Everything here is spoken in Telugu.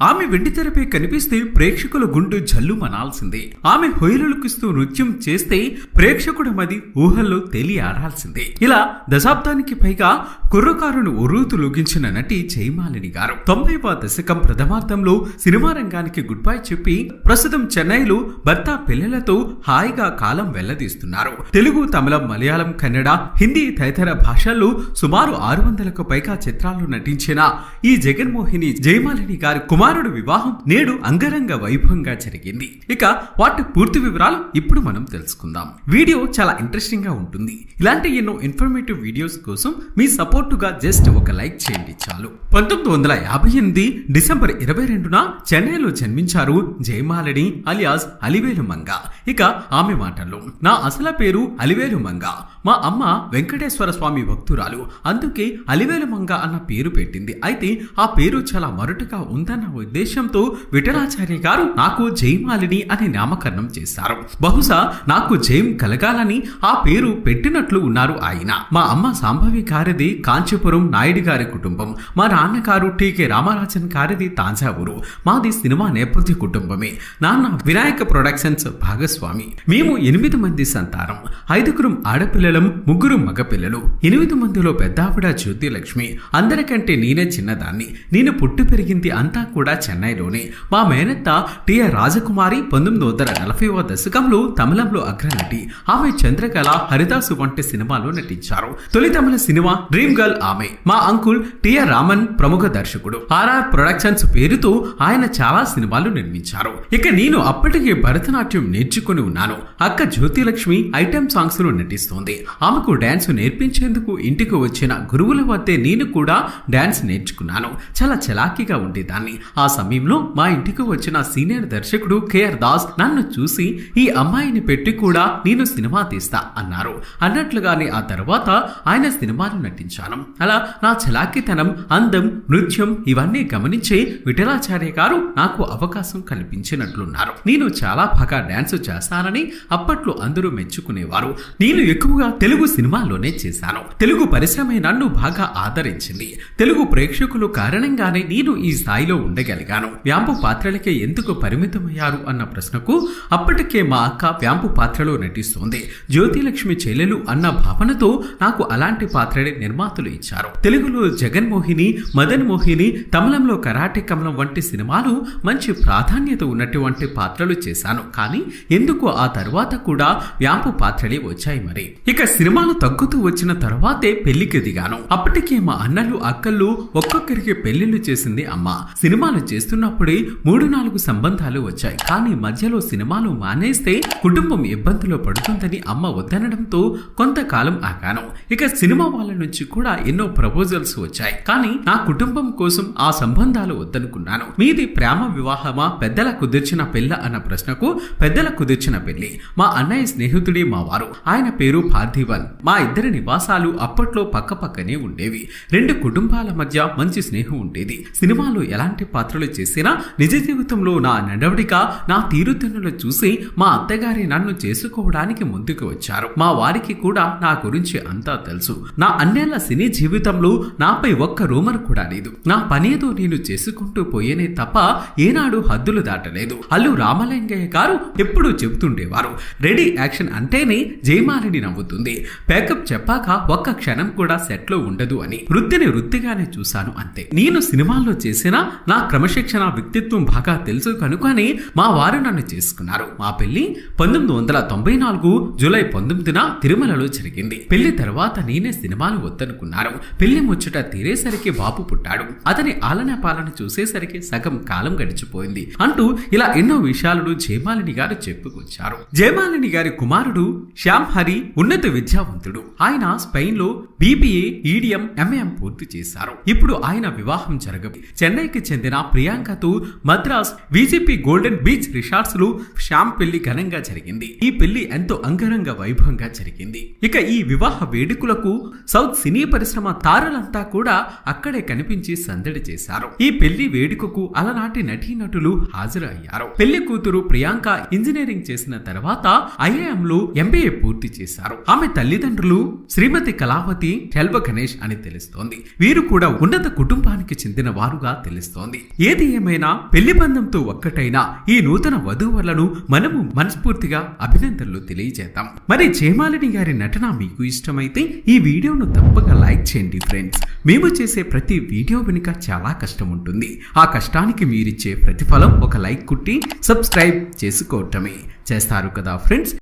ఆమె వెండితెరపై కనిపిస్తే ప్రేక్షకుల గుండు జల్లు మనాల్సిందే ఆమె హొయలుకిస్తూ నృత్యం చేస్తే ప్రేక్షకుడు మది ఊహల్లో తేలి ఆడాల్సిందే ఇలా దశాబ్దానికి పైగా కుర్రకారును ఉర్రూతు లొగించిన నటి జయమాలిని గారు తొంభైవ దశకం ప్రథమార్థంలో సినిమా రంగానికి గుడ్ బై చెప్పి ప్రస్తుతం చెన్నైలో భర్త పిల్లలతో హాయిగా కాలం వెల్లదీస్తున్నారు. తెలుగు తమిళం మలయాళం కన్నడ హిందీ తదితర భాషల్లో సుమారు ఆరు వందలకు పైగా చిత్రాల్లో నటించిన ఈ జగన్మోహిని జయమాలిని గారి కుమారుడు వివాహం నేడు అంగరంగ వైభవంగా జరిగింది. ఇక వాటి పూర్తి వివరాలు ఇప్పుడు మనం తెలుసుకుందాం. వీడియో చాలా ఇంట్రెస్టింగ్గా ఉంటుంది. ఇలాంటి ఎన్నో ఇన్ఫర్మేటివ్ వీడియోస్ కోసం మీ సపోర్టుగా జస్ట్ ఒక లైక్ చేయండి చాలు. పంతొమ్మిది వందల యాభై ఎనిమిది డిసెంబర్ ఇరవై రెండున చెన్నైలో జన్మించారు జయమాలని అలియాస్ అలివేలు మంగ ఇక ఆమె మాటల్లో నా అసల పేరు అలివేలు మంగ మా అమ్మ వెంకటేశ్వర స్వామి భక్తురాలు. అందుకే అలివేలు మంగ అన్న పేరు పెట్టింది. అయితే ఆ పేరు చాలా మరుటుగా ఉందన్న ఉద్దేశంతో విఠలాచార్య గారు నాకు జయమాలిని అని నామకరణం చేశారు. బహుశా నాకు జయం కలగాలని ఆ పేరు పెట్టినట్లు ఉన్నారు ఆయన. మా అమ్మ సాంభవి గారిది కాంచీపురం నాయుడు గారి కుటుంబం. మా నాన్నగారు టీకే రామరాజన్ గారిది తాంజావూరు. మాది సినిమా నేపథ్య కుటుంబమే. నాన్న వినాయక ప్రొడక్షన్స్ భాగస్వామి. మేము ఎనిమిది మంది సంతానం. ఐదుగురం ఆడపిల్లలం ముగ్గురు మగపిల్లలు. ఎనిమిది మందిలో పెద్దావిడ జ్యోతి లక్ష్మి అందరికంటే నేనే చిన్నదాన్ని. నేను పుట్టి పెరిగింది అంతా కూడా చెన్నైలోనే. మా మేనత్త టిఆర్ రాజకుమారి పంతొమ్మిది వందల నలభైవ దశకంలో తమిళంలో అగ్రనటి ఆమె చంద్రకళ హరిదాసు వంటి సినిమాలో నటించారు. తొలి తమిళ సినిమా డ్రీమ్ గర్ల్ ఆమె. మా అంకుల్ టిఆర్ రామన్ ప్రముఖ దర్శకుడు. ఆర్ఆర్ ప్రొడక్షన్స్ పేరుతో ఆయన చాలా సినిమాలు నిర్మించారు. ఇక నేను అప్పటికే భరతనాట్యం నేర్చుకుని ఉన్నాను. అక్క జ్యోతిలక్ష్మి ఐటెం సాంగ్స్లో నటిస్తోంది. ఆమెకు డాన్స్ నేర్పించేందుకు ఇంటికి వచ్చిన గురువుల వద్దే నేను కూడా డాన్స్ నేర్చుకున్నాను. చాలా చలాకీగా ఉండేదాన్ని. ఆ సమయంలో మా ఇంటికి వచ్చిన సీనియర్ దర్శకుడు కేఆర్ దాస్ నన్ను చూసి ఈ అమ్మాయిని పెట్టి కూడా నేను సినిమా తీస్తా అన్నారు. అన్నట్లుగానే ఆ తర్వాత ఆయన సినిమాలు నటించాను. అలా నా చలాకితనం అందం నృత్యం ఇవన్నీ గమనించే విఠలాచార్య గారు నాకు అవకాశం కల్పించినట్లున్నారు. నేను చాలా బాగా డాన్స్ చేస్తానని అప్పట్లో అందరూ మెచ్చుకునేవారు. నేను ఎక్కువగా తెలుగు సినిమాల్లోనే చేశాను. తెలుగు పరిశ్రమ నన్ను బాగా ఆదరించింది. తెలుగు ప్రేక్షకులు కారణంగానే నేను ఈ స్థాయిలో ఉండే చేయగలిగాను వ్యాంపు పాత్రలకే ఎందుకు పరిమితమయ్యారు అన్న ప్రశ్నకు అప్పటికే మా అక్క వ్యాంపు పాత్రలో నటిస్తోంది. జ్యోతిలక్ష్మి చెల్లెలు అన్న భావనతో నాకు అలాంటి పాత్రలే నిర్మాతలు ఇచ్చారు. తెలుగులో జగన్మోహిని మదన్ మోహిని తమిళంలో కరాటే కమలం వంటి సినిమాలు మంచి ప్రాధాన్యత ఉన్నటువంటి పాత్రలు చేశాను. కానీ ఎందుకు ఆ తర్వాత కూడా వ్యాంపు పాత్రలే వచ్చాయి మరి? ఇక సినిమాలు తగ్గుతూ వచ్చిన తర్వాతే పెళ్ళికి దిగాను. అప్పటికే మా అన్నలు అక్కలు ఒక్కొక్కరికి పెళ్ళిళ్ళు చేసింది అమ్మ. సినిమాలు చేస్తున్నప్పుడే మూడు నాలుగు సంబంధాలు వచ్చాయి. కానీ మధ్యలో సినిమాలు మానేస్తే కుటుంబం ఇబ్బందులు పడుతుందని అమ్మ వద్దనడంతో కొంతకాలం ఆగాను. ఇక సినిమా వాళ్ళ నుంచి కూడా ఎన్నో ప్రపోజల్స్ వచ్చాయి. కానీ నా కుటుంబం కోసం ఆ సంబంధాలు వద్దనుకున్నాను. మీది ప్రేమ వివాహమా? పెద్దల కుదిర్చిన పెళ్ళ అన్న ప్రశ్నకు పెద్దల కుదిర్చిన పెళ్ళి మా అన్నయ్య స్నేహితుడే మా వారు. ఆయన పేరు పార్థివన్. మా ఇద్దరి నివాసాలు అప్పట్లో పక్కపక్కనే ఉండేవి. రెండు కుటుంబాల మధ్య మంచి స్నేహం ఉండేది. సినిమాలు ఎలాంటి పాత్రలు చేసినా నిజ జీవితంలో నా నడవడిక నా తీరుతెన్నులు చూసి మా అత్తగారి నన్ను చేసుకోవడానికి ముందుకు వచ్చారు. మా వారికి కూడా నా గురించి అంతా తెలుసు. నా అన్నేళ్ళ సినీ జీవితంలో నాపై ఒక్క రూమర్ కూడా లేదు. నా పనేదో నేను చేసుకుంటూ పోయేనే తప్ప ఏనాడు హద్దులు దాటలేదు. అల్లు రామలింగయ్య గారు ఎప్పుడూ చెబుతుండేవారు. రెడీ యాక్షన్ అంటేనే జయమాలిని నవ్వుతుంది. ప్యాకప్ చెప్పాక ఒక్క క్షణం కూడా సెట్లో ఉండదు అని. వృత్తిని వృత్తిగానే చూశాను అంతే. నేను సినిమాల్లో చేసిన నా క్రమశిక్షణ వ్యక్తిత్వం బాగా తెలుసు కనుకనే మా వారు నన్ను చేసుకున్నారు. మా పెళ్ళి పంతొమ్మిది వందల తొంభై నాలుగు జూలై పంతొమ్మిదిన తిరుమలలో జరిగింది. పెళ్ళి తర్వాత నేనే సినిమాలు వద్దనుకున్నాను పెళ్ళి ముచ్చట తీరేసరికి బాబు పుట్టాడు. అతని ఆలన పాలన చూసేసరికి సగం కాలం గడిచిపోయింది అంటూ ఇలా ఎన్నో విషయాలను జయమాలిని గారు చెప్పుకొచ్చారు. జయమాలిని గారి కుమారుడు శ్యామ్ హరి ఉన్నత విద్యావంతుడు. ఆయన స్పెయిన్లో బీబీఏ ఈడిఎం ఎంఏఎం పూర్తి చేశారు. ఇప్పుడు ఆయన వివాహం జరగదు చెన్నైకి చెందిన ప్రియాంకతో మద్రాస్ విజిపి గోల్డెన్ బీచ్ రిసార్ట్స్లో శ్యామ్ పెళ్ళి ఘనంగా జరిగింది. ఈ పెళ్ళి ఎంతో అంగరంగ వైభవంగా జరిగింది. ఇక ఈ వివాహ వేడుకలకు సౌత్ సినీ పరిశ్రమ తారలంతా కూడా అక్కడే కనిపించి సందడి చేశారు. ఈ పెళ్ళి వేడుకకు అలనాటి నటీనటులు హాజరయ్యారు. పెళ్ళి కూతురు ప్రియాంక ఇంజనీరింగ్ చేసిన తర్వాత ఐఐఎం లో ఎంబీఏ పూర్తి చేశారు. ఆమె తల్లిదండ్రులు శ్రీమతి కళావతి టెల్వ గణేష్ అని తెలుస్తోంది. వీరు కూడా ఉన్నత కుటుంబానికి చెందిన వారుగా తెలుస్తోంది. ఏది ఏమైనా పెళ్ళి బంధంతో ఒక్కటైన ఈ నూతన వధూవరులను మనము మనస్ఫూర్తిగా అభినందనలు తెలియజేద్దాం. మరి జయమాలిని గారి నటన మీకు ఇష్టమైతే ఈ వీడియోను తప్పక లైక్ చేయండి ఫ్రెండ్స్. మేము చేసే ప్రతి వీడియో వెనుక చాలా కష్టం ఉంటుంది. ఆ కష్టానికి మీరిచ్చే ప్రతిఫలం ఒక లైక్ కుట్టి సబ్స్క్రైబ్ చేసుకోవటమే. చేస్తారు కదా ఫ్రెండ్స్?